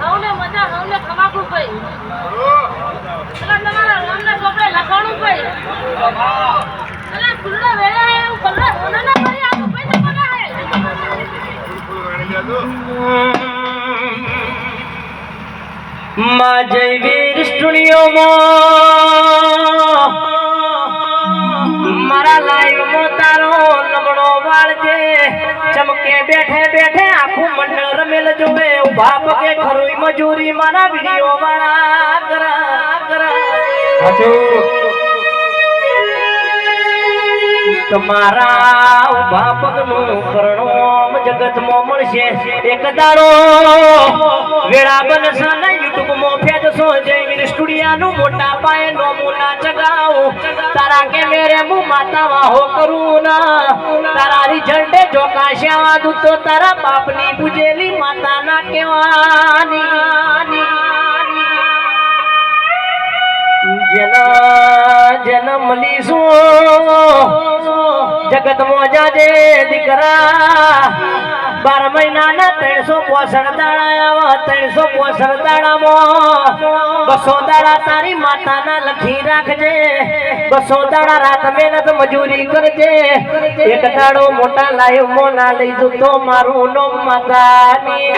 હવને મજા હવને ખમાકુ ભાઈ. પેલા તમારા રામને ભાઈ. પેલા ફૂલડા વેળા હે આ ભાઈ તો હે માં વાળજે ચમકે બેઠે બેઠે આખું મંડળ રમેલ જોવે. ઊભા પગે ખરોઈ મજૂરી મારા વીડિયો મારા કરા કરા. તમારા ઊભા પગનું જગતમાં મળશે. એક દાડો વેળા બનશે ને યુટ્યુબમાં ફેજશો જયવીર સ્ટુડિયાનું મોટા પાયે નોમુના ચગાવું. તારા કે મેરે હું માતા વાહો કરું ના. તારા રિઝલ્ટે જોકાશ્યા દુ તો તારા બાપની પૂજેલી માતાના કેવાની જેના જન્મ લીશું જગત મોજા જે દીકરા બાર મહિનાના ત્રણસો પોસઠ દાડા ત્રણસો પોસઠ દાડામાં બસો દાડા તારી માતાના લખી રાખજે. બસો દાડા રાત મહેનત મજૂરી કરજે. એક દાડો મોટા લાઈવ મોના લઈ તો મારું નો માતાની.